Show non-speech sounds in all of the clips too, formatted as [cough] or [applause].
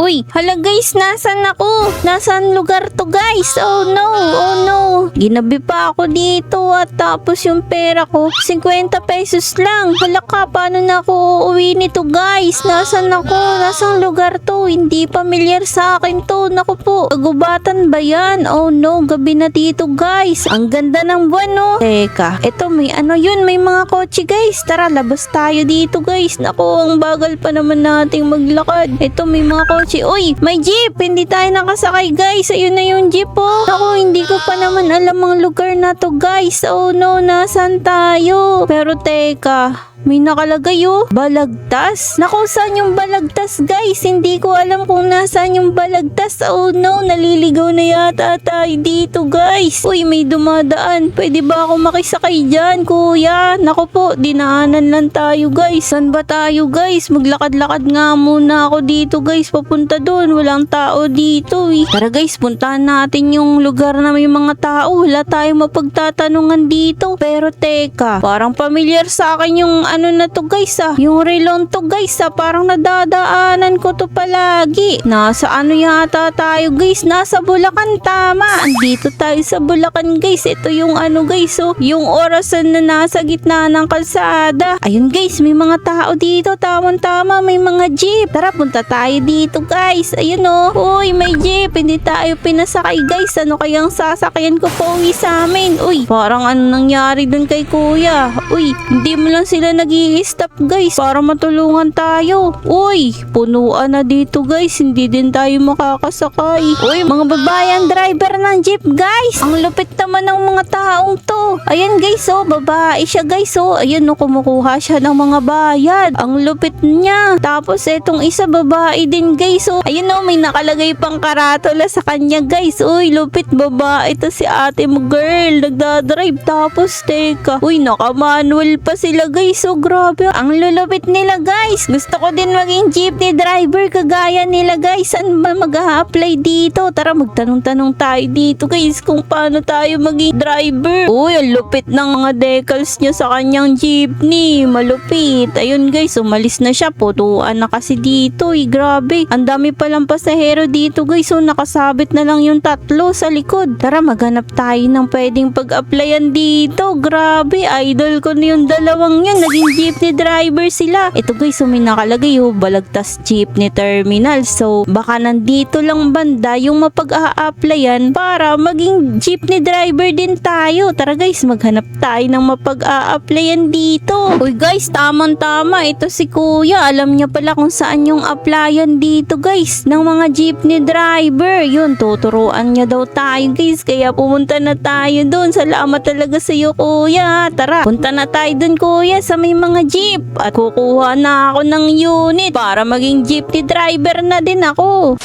Uy, hala guys, nasan ako? Nasaan lugar to guys? Oh no, oh no. Ginabi pa ako dito at tapos yung pera ko, 50 pesos lang. Hala ka, paano na ako uuwi nito guys? Nasaan ako? Nasang lugar to? Hindi pamilyar sa akin to. Naku po, kagubatan ba yan? Oh no, gabi na dito guys. Ang ganda ng buwan no. Teka, eto may ano yun, may mga kotse guys. Tara, labas tayo dito guys. Naku, ang bagal pa naman nating maglakad. Eto may mga kotse. Uy, may jeep. Hindi tayo nakasakay guys. Ayun na yung jeep oh. Naku, hindi ko pa naman alam ang lugar na to guys. Oh no, nasan tayo? Pero teka, may nakalagay oh. Balagtas? Naku, saan yung balagtas guys? Hindi ko alam kung nasaan yung balagtas. Oh no, naliligaw na yata tayo dito guys. Uy, may dumadaan. Pwede ba ako makisakay dyan, kuya? Naku po, dinaanan lang tayo guys. Saan ba tayo guys? Maglakad-lakad nga muna ako dito guys. Papunta doon. Walang tao dito eh. Tara guys, puntahan natin yung lugar na may mga tao. Wala tayong mapagtatanungan dito. Pero teka, parang familiar sa akin yung ano na to guys ah. Yung relon to guys ah. Parang nadadaanan ko to palagi. Nasa ano yata tayo guys? Nasa Bulacan tama. Andito tayo sa Bulacan guys. Ito yung ano guys oh. Yung orasan na nasa gitna ng kalsada. Ayun guys, may mga tao dito. Tamang-tama, may mga jeep. Tara, punta tayo dito guys. Ayun oh. Uy, may jeep. Hindi tayo pinasakay guys. Ano kayang sasakyan ko po uwi sa amin? Uy, parang ano nangyari dun kay kuya? Uy, hindi mo lang sila nag stop guys para matulungan tayo. Uy, punuan na dito guys. Hindi din tayo makakasakay. Uy, mga babayan driver ng jeep guys. Ang lupit naman ng mga taong to. Ayan guys oh, babae siya guys oh. Ayan oh, kumukuha siya ng mga bayad. Ang lupit niya. Tapos etong isa babae din guys oh. Ayun oh, may nakalagay pang karatula sa kanya guys. Uy, lupit babae to si ate mo girl. Nagdadrive. Tapos teka. Uy, naka-manual pa sila guys. Oh, grabe. Ang lulupit nila guys. Gusto ko din maging jeepney driver kagaya nila guys. Saan ba mag-a-apply dito? Tara, magtanong-tanong tayo dito guys kung paano tayo maging driver. Uy, ang lupit ng mga decals niya sa kanyang jeepney. Malupit. Ayun guys, umalis na siya. Putuan na kasi dito. Eh, grabe. Ang dami palang pasahero dito guys. So, nakasabit na lang yung tatlo sa likod. Tara, maghanap tayo ng pwedeng pag-applyan dito. Grabe, idol ko na yung dalawang yan. Naging jeepney driver sila. Ito guys, so may nakalagay oh, Balagtas Jeepney Terminal. So, baka nandito lang banda yung mapag-a-applyan para maging jeepney driver din tayo. Tara guys, maghanap tayo ng mapag-a-applyan dito. Uy guys, tamang-tama. Ito si kuya. Alam niya pala kung saan yung applyan dito guys. Ng mga jeepney driver. Yun, tuturuan niya daw tayo guys. Kaya pumunta na tayo doon. Salamat talaga sa iyo kuya. Tara, punta na tayo doon kuya sa may mga jeep. At kukuha na ako ng unit para maging jeepney driver na din ako.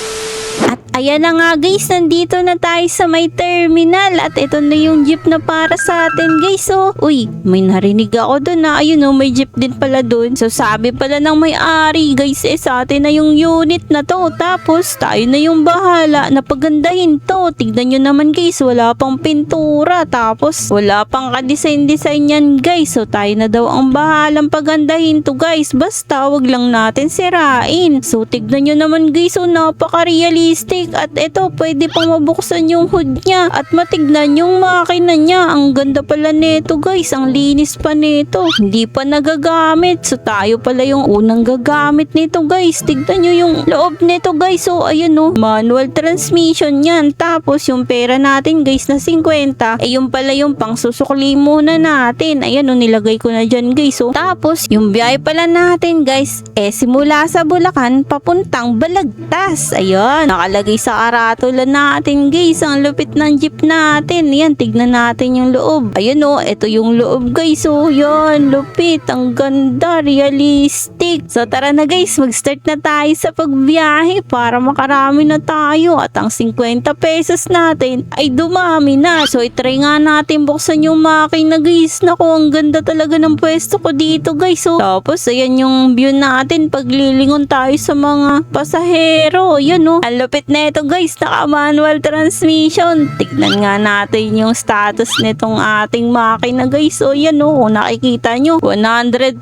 Ayan na nga guys, nandito na tayo sa may terminal at ito na yung jeep na para sa atin guys. So, uy, may narinig ako doon na ayun oh, may jeep din pala doon. So sabi pala ng may-ari guys, eh sa atin na yung unit na to. Tapos tayo na yung bahala na pagandahin to. Tignan nyo naman guys, wala pang pintura. Tapos wala pang ka-design-design yan guys. So tayo na daw ang bahalang pagandahin to guys. Basta wag lang natin sirain. So tignan nyo naman guys, so napaka-realistic at ito pwede pang mabuksan yung hood niya at matignan yung makina niya. Ang ganda pala nito guys, ang linis pa nito. Hindi pa nagagamit. So tayo pala yung unang gagamit nito guys. Tignan nyo yung loob nito guys. So ayun no, manual transmission yan. Tapos yung pera natin guys na 50, eh yung pala yung pang susukli muna natin. Ayan no, nilagay ko na dyan guys. So tapos yung biyahe pala natin guys, eh simula sa Bulacan papuntang Balagtas. Ayun, nakalagay sa karatula natin guys. Ang lupit ng jeep natin. Yan, tignan natin yung loob. Ayun o, ito yung loob guys. So, yan, lupit. Ang ganda, realistic. So, tara na guys, mag-start na tayo sa pagbiyahe para makarami na tayo. At ang 50 pesos natin ay dumami na. So, itry nga natin buksan yung makina guys. Naku, ang ganda talaga ng pwesto ko dito guys. So, tapos, ayan yung view natin paglilingon tayo sa mga pasahero. Yun o, ang lupit na neto guys, naka manual transmission. Tignan nga natin yung status nitong ating makina guys. O yan o, nakikita nyo. 100%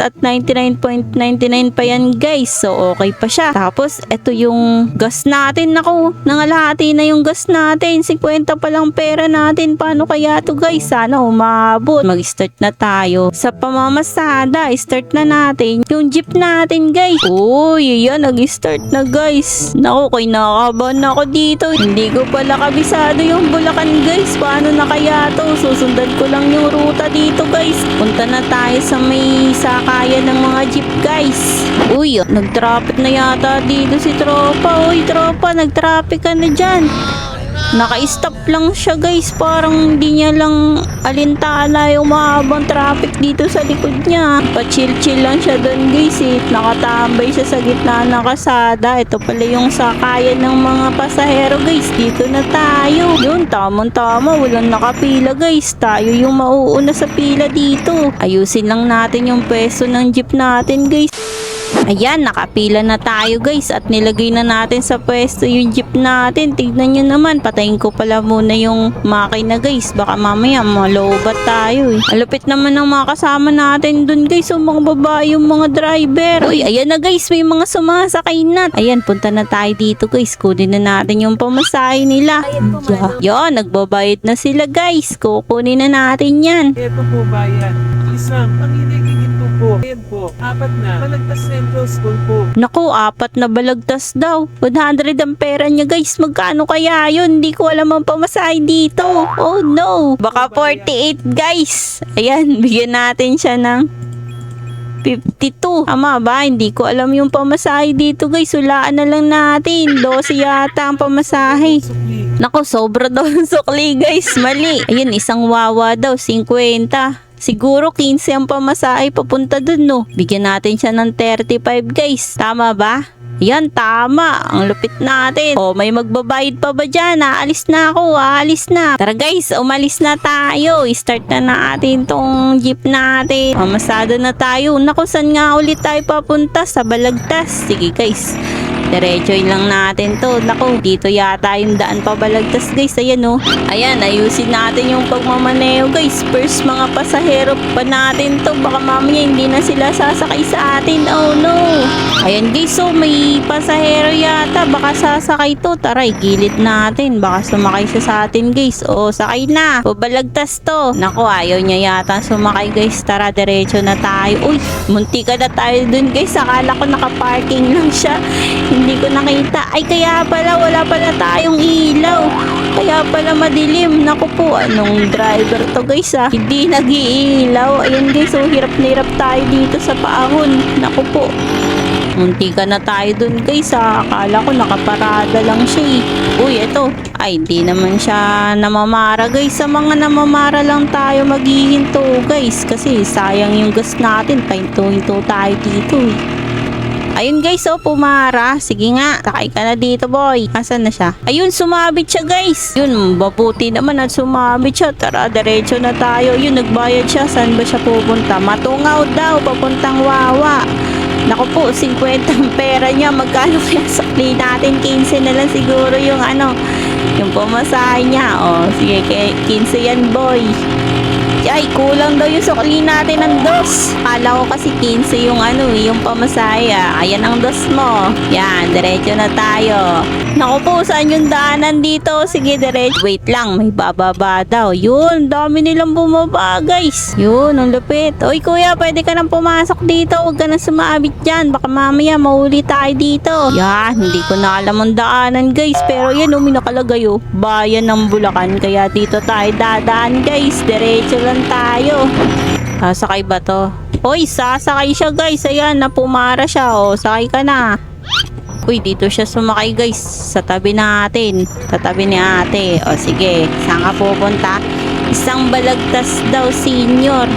at 99.99 pa yan guys. So okay pa siya. Tapos ito yung gas natin. Naku, nangalahati na yung gas natin. 50 pa lang pera natin. Paano kaya to guys? Sana umabot. Mag-start na tayo. Sa pamamasada, start na natin yung jeep natin guys. Uy, yan, nag-start na guys. Naku, ko'y nakakabahan ako dito. Hindi ko pala kabisado yung Bulacan guys. Paano na kaya to? Susundan ko lang yung ruta dito guys. Punta na tayo sa may sakayan ng mga jeep guys. Uy, nag-traffic na yata dito si Tropa. Uy, Tropa, nag-traffic ka na dyan. Naka-stop lang siya guys. Parang hindi niya lang alintana yung mahabang traffic dito sa likod niya. Pa-chill-chill lang siya doon guys eh. Nakatambay siya sa gitna ng kasada. Ito pala yung sakayan ng mga pasahero guys. Dito na tayo. Yun, tamang-tama. Walang nakapila guys. Tayo yung mauuna sa pila dito. Ayusin lang natin yung peso ng jeep natin guys. Ayan, nakapila na tayo guys at nilagay na natin sa pwesto yung jeep natin. Tignan nyo naman, patayin ko pala muna yung makina guys. Baka mamaya malobat tayo eh. Alupit naman ng mga kasama natin dun guys. Yung mga babae, yung mga driver. Uy, ayan na guys, may mga sumasakay na. Ayan, punta na tayo dito guys. Kunin na natin yung pamasahe nila. Yeah. Yan, nagbabayad na sila guys. Kukunin na natin yan. Ito po ba yan? Isang, ang hinihingi po. Ayan po, apat na. Malagpas Central School po. Naku, apat na balagtas daw. 100 ang pera niya guys. Magkano kaya yun? Hindi ko alam ang pamasahe dito. Oh no. Baka 48 guys. Ayan, [laughs] bigyan natin siya ng 52. Tama ba? Hindi ko alam yung pamasahe dito guys. Hulaan na lang natin. 12 yata ang pamasahe. Nako, sobra daw ang sukli guys. Mali. Ayun, isang wawa daw, 50. Siguro 15 ang pamasahe papunta dun no. Bigyan natin siya ng 35 guys. Tama ba? Yan, tama. Ang lupit natin. O, may magbabayad pa ba dyan? Aalis na ako. Aalis na. Tara guys, umalis na tayo. Start na natin tong jeep natin. Mamasado na tayo. Naku, saan nga ulit tayo papunta? Sa Balagtas. Sige guys. Diretso lang natin to. Naku, dito yata yung daan pabalagtas guys. Ayan oh. Ayan, ayusin natin yung pagmamaneo guys. First mga pasahero pa natin to. Baka mamaya hindi na sila sasakay sa atin. Oh no. Ayan guys, so may pasahero yata. Baka sasakay to. Tara, gilid natin. Baka sumakay siya sa atin guys. Oh, sakay na. Pabalagtas to. Naku, ayaw niya yata sumakay guys. Tara, diretso na tayo. Uy, munti na tayo dun guys. Akala ko nakaparking lang siya. Hindi ko nakita. Ay, kaya pala wala pala tayong ilaw. Kaya pala madilim. Naku po, anong driver to guys ah. Hindi nag-iilaw. Ayan guys, so hirap na hirap tayo dito sa paahon. Naku po. Munti ka na tayo dun guys ah. Akala ko nakaparada lang siya eh. Uy, eto. Ay, di naman siya namamara guys. Sa mga namamara lang tayo maghihinto guys. Kasi sayang yung gas natin. Pahinto-hinto tayo dito eh. Ayun guys, oh, pumara. Sige nga, sakay ka na dito boy. Asan na siya? Ayun, sumabit siya guys. Yun, mabuti naman at sumabit siya. Tara, diretso na tayo. Yun, nagbayad siya. Saan ba siya pupunta? Matungaw daw, papuntang Wawa. Naku po, 50 ang [laughs] pera niya. Magkano kaya sakli natin? 15 na lang siguro yung ano, yung pumasahe niya. Oh, sige, ke- 15 yan boy. Ay, kulang daw yung sukli natin ng dos. Kala ko kasi 15 yung ano, eh, yung pamasaya. Ayan ang dos mo. Yan, diretso na tayo. Naku po, saan yung daanan dito? Sige, diretso. Wait lang, may bababa daw. Yun, dami nilang bumaba, guys. Yun, ang lupit. Uy, kuya, pwede ka nang pumasok dito. Huwag ka nang sumabit dyan. Baka mamaya mahuli tayo dito. Yan, hindi ko na alam ang daanan, guys. Pero yan, umi nakalagay, oh. Bayan ng Bulacan. Kaya dito tayo dadaan, guys. Diretso lang tayo. Sasakay ba to? Hoy, sasakay siya guys. Ayan, napumara siya. O, sakay ka na. Uy, dito siya sumakay guys. Sa tabi natin. Sa tabi ni ate. O, sige. Saan ka pupunta? Isang balagtas daw, senior.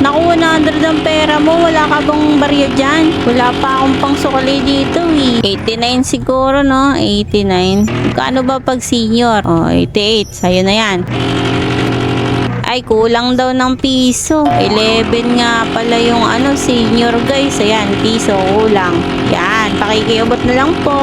Naku, 100 ang pera mo. Wala ka bang barya dyan? Wala pa akong pang sukali dito eh. 89 siguro, no? 89. Kano ba pag senior? O, 88. Sa'yo na yan. Ay, kulang daw ng piso. 11 nga pala yung ano, senior guys. Ayan, piso, kulang. Yan, pakikiabot na lang po.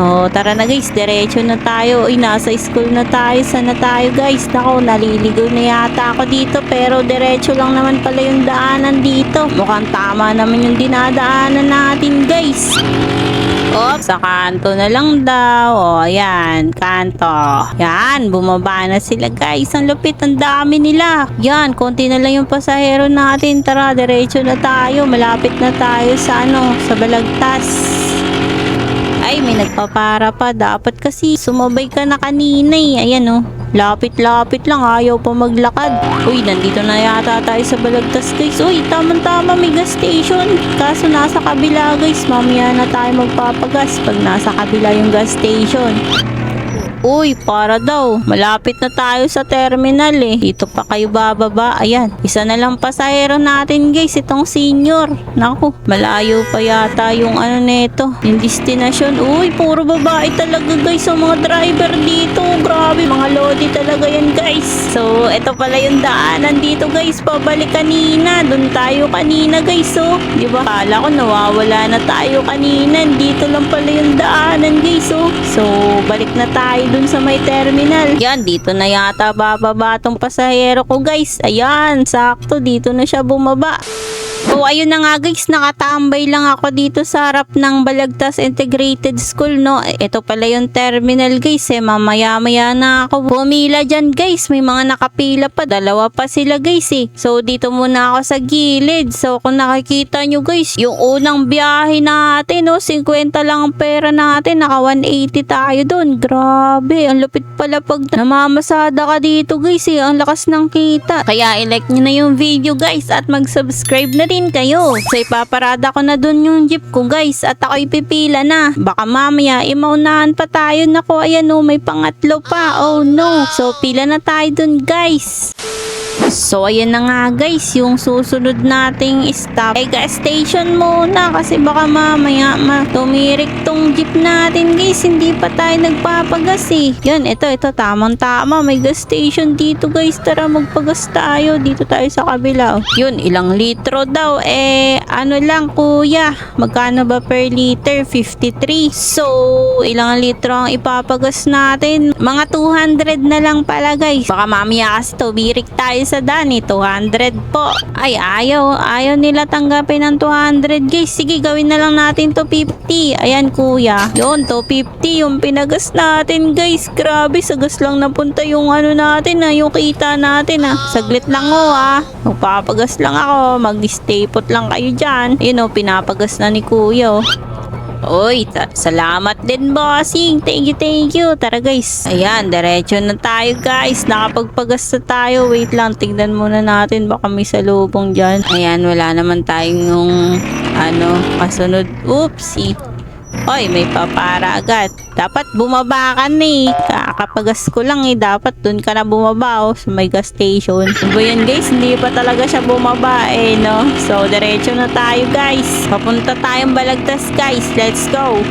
O, tara na guys, diretso na tayo. Uy, nasa school na tayo. Sana tayo guys. Nako, naliligaw na yata ako dito. Pero diretso lang naman pala yung daanan dito. Mukhang tama naman yung dinadaanan natin guys. Op, sa kanto na lang daw. O, ayan, kanto. Yan, bumaba na sila guys. Ang lupit, ang dami nila. Yan, konti na lang yung pasahero natin. Tara, diretso na tayo. Malapit na tayo sa ano, sa balagtas. Ay, may nagpapara pa. Dapat kasi sumabay ka na kanina eh. Ayan oh. Lapit-lapit lang. Ayaw pa maglakad. Uy, nandito na yata tayo sa Balagtas guys. Uy, tamang-tama may gas station. Kaso nasa kabila guys. Mamaya na tayo magpapagas pag nasa kabila yung gas station. Uy, para daw. Malapit na tayo sa terminal eh. Dito pa kayo bababa. Ayan, isa na lang pasahero natin guys. Itong senior. Naku, malayo pa yata yung ano neto. Yung destinasyon. Uy, puro babae talaga guys. Ang mga driver dito. Grabe, mga lodi talaga yan guys. So, ito pala yung daanan dito guys. Pabalik kanina. Doon tayo kanina guys. So, di ba? Kala ko nawawala na tayo kanina. Dito lang pala yung daanan guys. So, so balik na tayo dun sa may terminal. Yan, dito na yata bababa tong pasahero ko guys. Ayan, sakto. Dito na siya bumaba. So, ayun na nga guys, nakatambay lang ako dito sa harap ng Balagtas Integrated School, no? Ito pala yung terminal guys, eh. Mamaya-maya na ako pumila dyan guys. May mga nakapila pa. Dalawa pa sila guys, eh. So, dito muna ako sa gilid. So, kung nakikita nyo guys, yung unang biyahe natin, no? 50 lang ang pera natin. Naka 180 tayo doon. Grabe, ang lupit pala pag namamasada ka dito guys, eh. Ang lakas ng kita. Kaya i-like nyo na yung video guys at mag-subscribe na rin kayo. So ipaparada ko na dun yung jeep ko guys at ako ipipila na. Baka mamaya imaunahan pa tayo. Nako ayan o may pangatlo pa. Oh no. So pila na tayo dun guys. So, ayan na nga guys, yung susunod nating stop gas station muna kasi baka mamaya ma tumirik tong jeep natin guys, hindi pa tayo nagpapagas eh. Yun, ito, ito, tamang tama, may gas station dito guys, tara magpagas tayo, dito tayo sa kabila. Yun, ilang litro daw, eh, ano lang kuya, magkano ba per liter? 53. So, ilang litro ang ipapagas natin? Mga 200 na lang pala guys. Baka mamaya kasi tumirik tayo sa dani, 200 po. Ay, ayaw, ayaw nila tanggapin ng 200 guys. Sige, gawin na lang natin to 50. Ayan kuya. Yun, to 50 yung pinagas natin guys. Grabe, sa gas lang napunta yung ano natin na yung kita natin ah. Saglit lang oh ah. Magpapagas lang ako. Mag-stay put lang kayo dyan. Yun oh, pinapagas na ni kuya oh. Ta- salamat din bossing. Thank you, thank you. Tara guys. Ayan, diretso na tayo guys. Nakapagpagas na tayo. Wait lang, tignan muna natin. Baka may salubong dyan. Ayan, wala naman tayong ano, kasunod. Oopsie. Oy, may papara agad. Dapat bumaba ka na eh. Kakapagas ko lang eh. Dapat dun ka na bumaba oh, sa may gas station. Ano ba yan guys? Hindi pa talaga siya bumaba eh, no? So, diretso na tayo guys. Papunta tayong balagtas guys. Let's go.